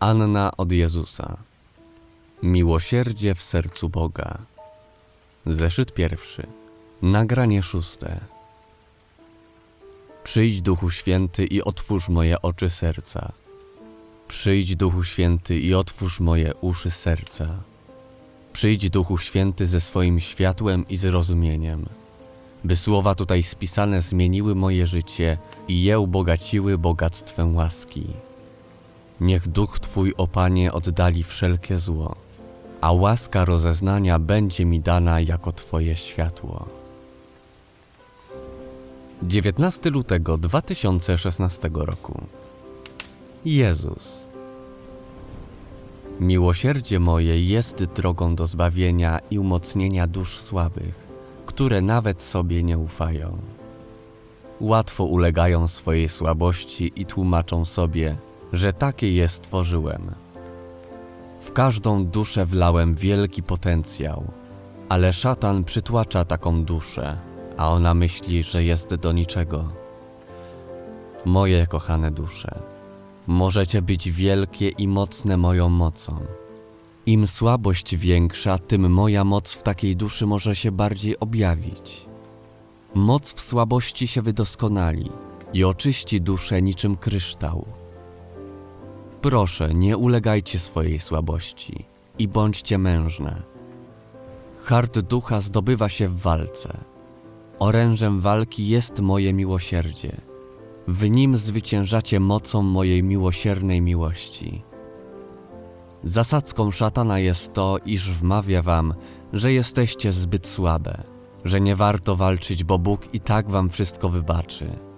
Anna od Jezusa. Miłosierdzie w sercu Boga. Zeszyt pierwszy. Nagranie szóste. Przyjdź Duchu Święty i otwórz moje oczy serca. Przyjdź Duchu Święty i otwórz moje uszy serca. Przyjdź Duchu Święty ze swoim światłem i zrozumieniem, by słowa tutaj spisane zmieniły moje życie i je ubogaciły bogactwem łaski. Niech Duch Twój, o Panie, oddali wszelkie zło, a łaska rozeznania będzie mi dana jako Twoje światło. 19 lutego 2016 roku. Jezus. Miłosierdzie moje jest drogą do zbawienia i umocnienia dusz słabych, które nawet sobie nie ufają. Łatwo ulegają swojej słabości i tłumaczą sobie, że takie je stworzyłem. W każdą duszę wlałem wielki potencjał, ale szatan przytłacza taką duszę, a ona myśli, że jest do niczego. Moje kochane dusze, możecie być wielkie i mocne moją mocą. Im słabość większa, tym moja moc w takiej duszy może się bardziej objawić. Moc w słabości się wydoskonali i oczyści duszę niczym kryształ. Proszę, nie ulegajcie swojej słabości i bądźcie mężne. Hart ducha zdobywa się w walce. Orężem walki jest moje miłosierdzie. W nim zwyciężacie mocą mojej miłosiernej miłości. Zasadzką szatana jest to, iż wmawia wam, że jesteście zbyt słabe, że nie warto walczyć, bo Bóg i tak wam wszystko wybaczy.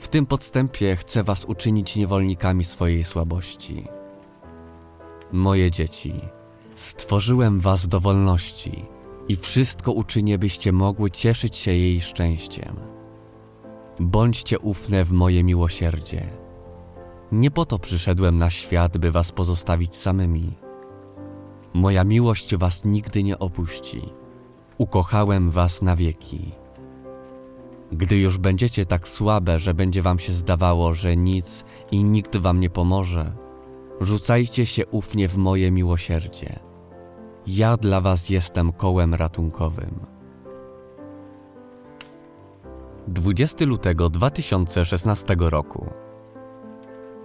W tym podstępie chcę was uczynić niewolnikami swojej słabości. Moje dzieci, stworzyłem was do wolności i wszystko uczynię, byście mogły cieszyć się jej szczęściem. Bądźcie ufne w moje miłosierdzie. Nie po to przyszedłem na świat, by was pozostawić samymi. Moja miłość was nigdy nie opuści. Ukochałem was na wieki. Gdy już będziecie tak słabe, że będzie wam się zdawało, że nic i nikt wam nie pomoże, rzucajcie się ufnie w moje miłosierdzie. Ja dla was jestem kołem ratunkowym. 20 lutego 2016 roku.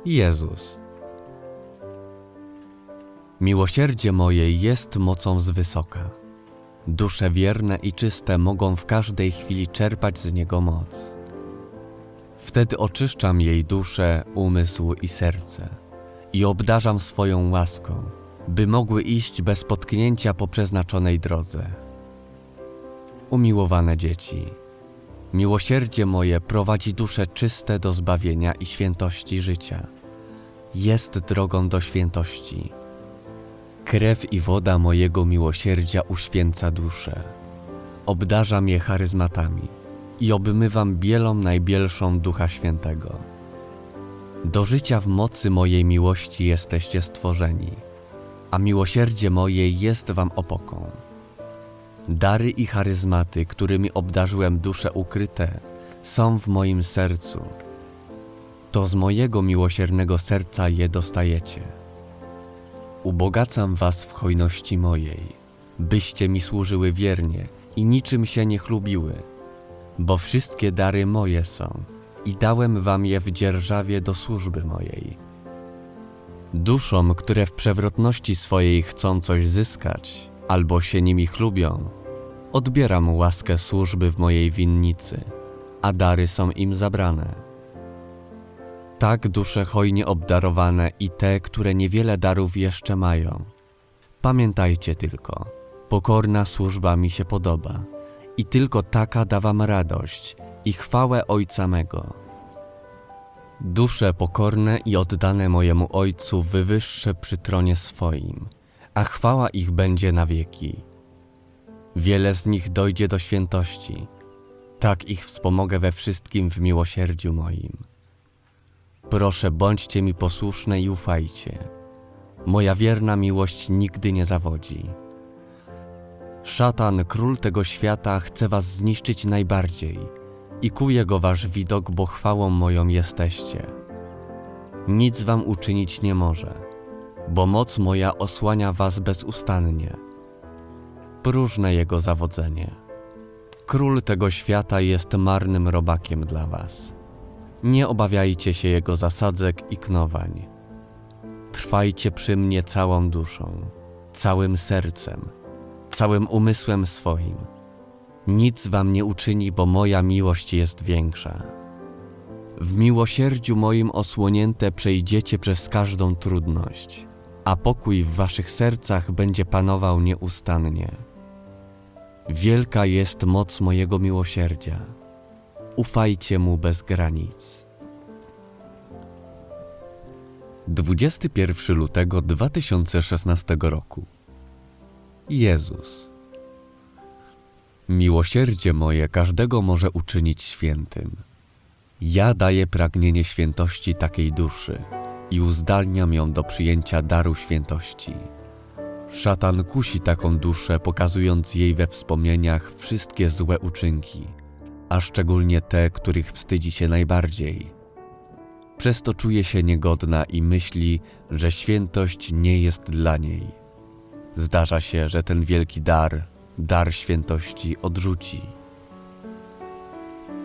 Jezus. Miłosierdzie moje jest mocą z wysoka. Dusze wierne i czyste mogą w każdej chwili czerpać z niego moc. Wtedy oczyszczam jej duszę, umysł i serce i obdarzam swoją łaską, by mogły iść bez potknięcia po przeznaczonej drodze. Umiłowane dzieci, miłosierdzie moje prowadzi dusze czyste do zbawienia i świętości życia. Jest drogą do świętości. Krew i woda mojego miłosierdzia uświęca duszę. Obdarzam je charyzmatami i obmywam bielą najbielszą Ducha Świętego. Do życia w mocy mojej miłości jesteście stworzeni, a miłosierdzie moje jest wam opoką. Dary i charyzmaty, którymi obdarzyłem dusze ukryte, są w moim sercu. To z mojego miłosiernego serca je dostajecie. Ubogacam was w hojności mojej, byście mi służyły wiernie i niczym się nie chlubiły, bo wszystkie dary moje są i dałem wam je w dzierżawie do służby mojej. Duszom, które w przewrotności swojej chcą coś zyskać, albo się nimi chlubią, odbieram łaskę służby w mojej winnicy, a dary są im zabrane. Tak dusze hojnie obdarowane i te, które niewiele darów jeszcze mają. Pamiętajcie tylko, pokorna służba mi się podoba i tylko taka da wam radość i chwałę Ojca mego. Dusze pokorne i oddane mojemu Ojcu wywyższę przy tronie swoim, a chwała ich będzie na wieki. Wiele z nich dojdzie do świętości, tak ich wspomogę we wszystkim w miłosierdziu moim. Proszę, bądźcie mi posłuszne i ufajcie. Moja wierna miłość nigdy nie zawodzi. Szatan, król tego świata, chce was zniszczyć najbardziej i kuje go wasz widok, bo chwałą moją jesteście. nic wam uczynić nie może, bo moc moja osłania was bezustannie. Próżne jego zawodzenie. Król tego świata jest marnym robakiem dla was. Nie obawiajcie się jego zasadzek i knowań. Trwajcie przy mnie całą duszą, całym sercem, całym umysłem swoim. Nic wam nie uczyni, bo moja miłość jest większa. W miłosierdziu moim osłonięte przejdziecie przez każdą trudność, a pokój w waszych sercach będzie panował nieustannie. Wielka jest moc mojego miłosierdzia. Ufajcie mu bez granic. 21 lutego 2016 roku. Jezus. Miłosierdzie moje każdego może uczynić świętym. Ja daję pragnienie świętości takiej duszy i uzdalniam ją do przyjęcia daru świętości. Szatan kusi taką duszę, pokazując jej we wspomnieniach wszystkie złe uczynki, a szczególnie te, których wstydzi się najbardziej. Przez to czuje się niegodna i myśli, że świętość nie jest dla niej. Zdarza się, że ten wielki dar, dar świętości, odrzuci.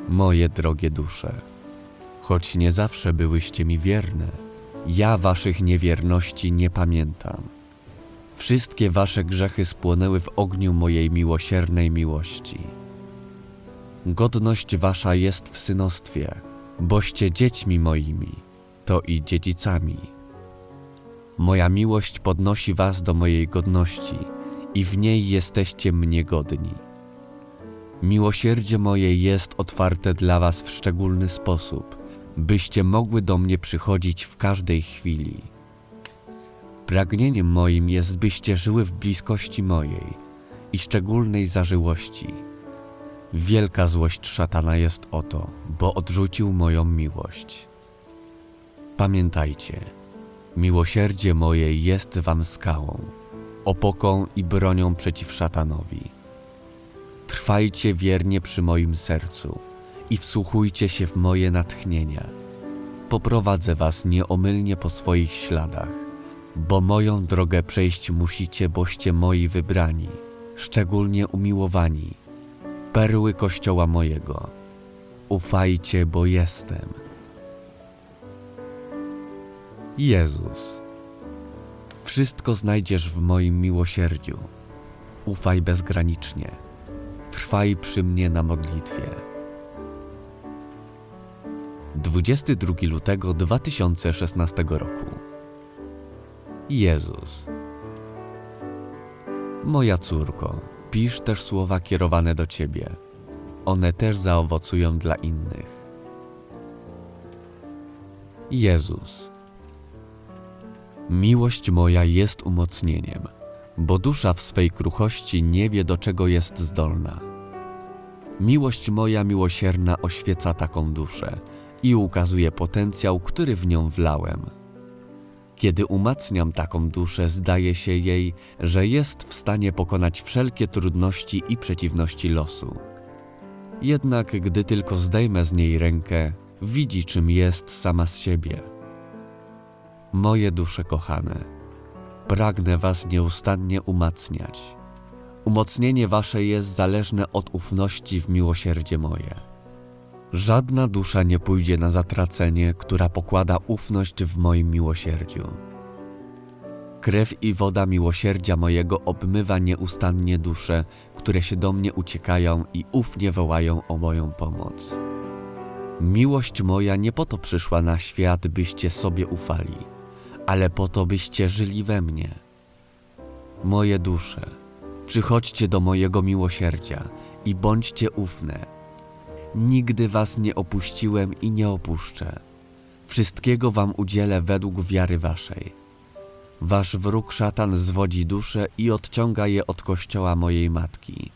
Moje drogie dusze, choć nie zawsze byłyście mi wierne, ja waszych niewierności nie pamiętam. Wszystkie wasze grzechy spłonęły w ogniu mojej miłosiernej miłości. Godność wasza jest w synostwie, boście dziećmi moimi, to i dziedzicami. Moja miłość podnosi was do mojej godności i w niej jesteście mnie godni. Miłosierdzie moje jest otwarte dla was w szczególny sposób, byście mogły do mnie przychodzić w każdej chwili. Pragnieniem moim jest, byście żyły w bliskości mojej i szczególnej zażyłości. Wielka złość szatana jest o to, bo odrzucił moją miłość. Pamiętajcie, miłosierdzie moje jest wam skałą, opoką i bronią przeciw szatanowi. Trwajcie wiernie przy moim sercu i wsłuchujcie się w moje natchnienia. Poprowadzę was nieomylnie po swoich śladach, bo moją drogę przejść musicie, boście moi wybrani, szczególnie umiłowani, perły kościoła mojego. Ufajcie, bo jestem. Jezus. Wszystko znajdziesz w moim miłosierdziu. Ufaj bezgranicznie. Trwaj przy mnie na modlitwie. 22 lutego 2016 roku. Jezus. Moja córko, pisz też słowa kierowane do Ciebie. One też zaowocują dla innych. Jezus. Miłość moja jest umocnieniem, bo dusza w swej kruchości nie wie, do czego jest zdolna. Miłość moja miłosierna oświeca taką duszę i ukazuje potencjał, który w nią wlałem. Kiedy umacniam taką duszę, zdaje się jej, że jest w stanie pokonać wszelkie trudności i przeciwności losu. Jednak gdy tylko zdejmę z niej rękę, widzi czym jest sama z siebie. Moje dusze kochane, pragnę was nieustannie umacniać. Umocnienie wasze jest zależne od ufności w miłosierdzie moje. Żadna dusza nie pójdzie na zatracenie, która pokłada ufność w moim miłosierdziu. Krew i woda miłosierdzia mojego obmywa nieustannie dusze, które się do mnie uciekają i ufnie wołają o moją pomoc. Miłość moja nie po to przyszła na świat, byście sobie ufali, ale po to, byście żyli we mnie. Moje dusze, przychodźcie do mojego miłosierdzia i bądźcie ufne. Nigdy was nie opuściłem i nie opuszczę. Wszystkiego wam udzielę według wiary waszej. Wasz wróg szatan zwodzi duszę i odciąga je od kościoła mojej matki.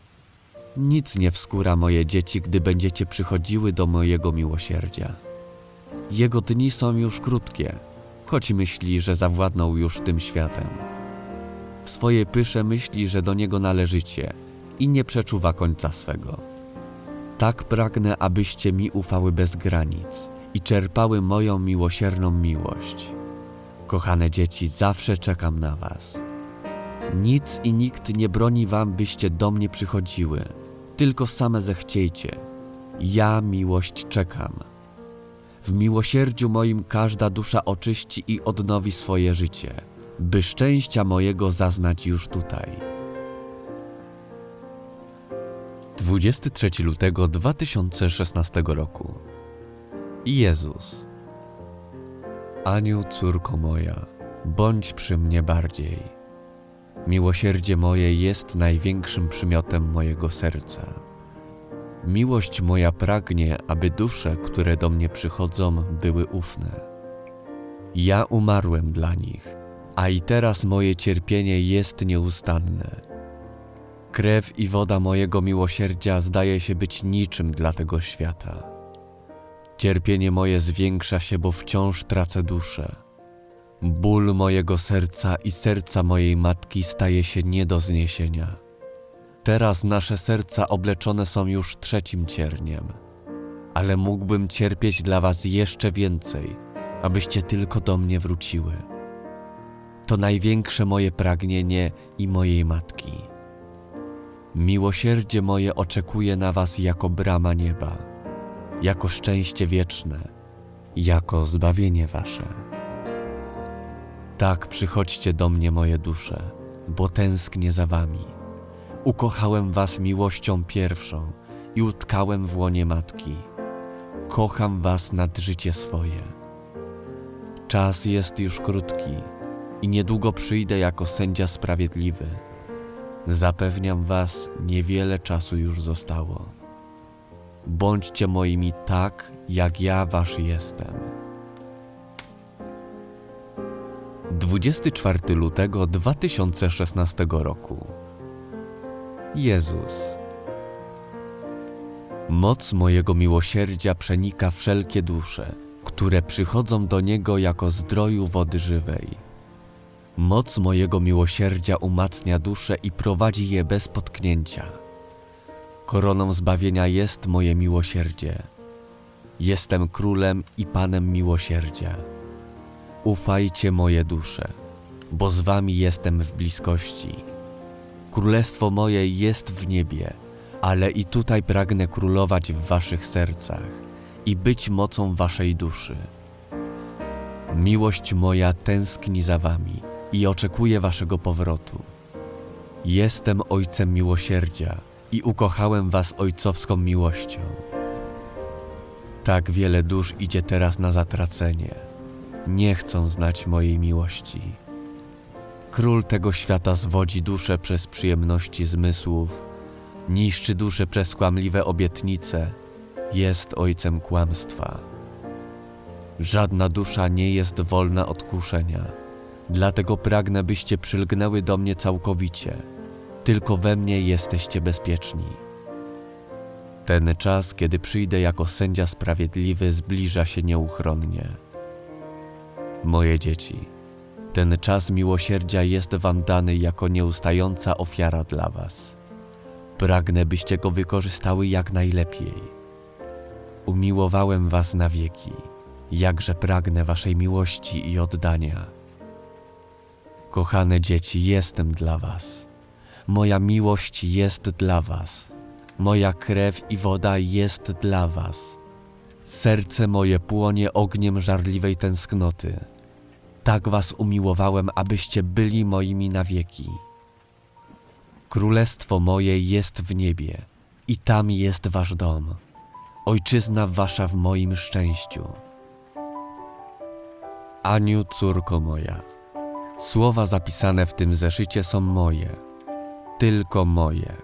Nic nie wskóra moje dzieci, gdy będziecie przychodziły do mojego miłosierdzia. Jego dni są już krótkie, choć myśli, że zawładnął już tym światem. W swojej pysze myśli, że do niego należycie i nie przeczuwa końca swego. Tak pragnę, abyście mi ufały bez granic i czerpały moją miłosierną miłość. Kochane dzieci, zawsze czekam na Was. Nic i nikt nie broni Wam, byście do mnie przychodziły, tylko same zechciejcie. Ja miłość czekam. W miłosierdziu moim każda dusza oczyści i odnowi swoje życie, by szczęścia mojego zaznać już tutaj. 23 lutego 2016 roku. Jezus. Aniu, córko moja, bądź przy mnie bardziej. Miłosierdzie moje jest największym przymiotem mojego serca. Miłość moja pragnie, aby dusze, które do mnie przychodzą, były ufne. Ja umarłem dla nich, a i teraz moje cierpienie jest nieustanne. Krew i woda mojego miłosierdzia zdaje się być niczym dla tego świata. Cierpienie moje zwiększa się, bo wciąż tracę duszę. Ból mojego serca i serca mojej matki staje się nie do zniesienia. Teraz nasze serca obleczone są już trzecim cierniem, ale mógłbym cierpieć dla was jeszcze więcej, abyście tylko do mnie wróciły. To największe moje pragnienie i mojej matki. Miłosierdzie moje oczekuje na was jako brama nieba, jako szczęście wieczne, jako zbawienie wasze. Tak przychodźcie do mnie, moje dusze, bo tęsknię za wami. Ukochałem was miłością pierwszą i utkałem w łonie matki. Kocham was nad życie swoje. Czas jest już krótki i niedługo przyjdę jako sędzia sprawiedliwy. Zapewniam was, niewiele czasu już zostało. Bądźcie moimi tak, jak ja wasz jestem. 24 lutego 2016 roku. Jezus. Moc mojego miłosierdzia przenika wszelkie dusze, które przychodzą do Niego jako zdroju wody żywej. Moc mojego miłosierdzia umacnia dusze i prowadzi je bez potknięcia. Koroną zbawienia jest moje miłosierdzie. Jestem królem i panem miłosierdzia. Ufajcie moje dusze, bo z wami jestem w bliskości. Królestwo moje jest w niebie, ale i tutaj pragnę królować w waszych sercach i być mocą waszej duszy. Miłość moja tęskni za wami i oczekuje waszego powrotu. Jestem Ojcem miłosierdzia i ukochałem was ojcowską miłością. Tak wiele dusz idzie teraz na zatracenie. Nie chcą znać mojej miłości. Król tego świata zwodzi duszę przez przyjemności zmysłów, niszczy duszę przez kłamliwe obietnice, jest ojcem kłamstwa. Żadna dusza nie jest wolna od kuszenia, dlatego pragnę, byście przylgnęły do mnie całkowicie. Tylko we mnie jesteście bezpieczni. Ten czas, kiedy przyjdę jako sędzia sprawiedliwy, zbliża się nieuchronnie. Moje dzieci, ten czas miłosierdzia jest wam dany jako nieustająca ofiara dla was. Pragnę, byście go wykorzystały jak najlepiej. Umiłowałem was na wieki, jakże pragnę waszej miłości i oddania. Kochane dzieci, jestem dla was. Moja miłość jest dla was. Moja krew i woda jest dla was. Serce moje płonie ogniem żarliwej tęsknoty. Tak was umiłowałem, abyście byli moimi na wieki. Królestwo moje jest w niebie i tam jest wasz dom, ojczyzna wasza w moim szczęściu. Aniu, córko moja, słowa zapisane w tym zeszycie są moje, tylko moje.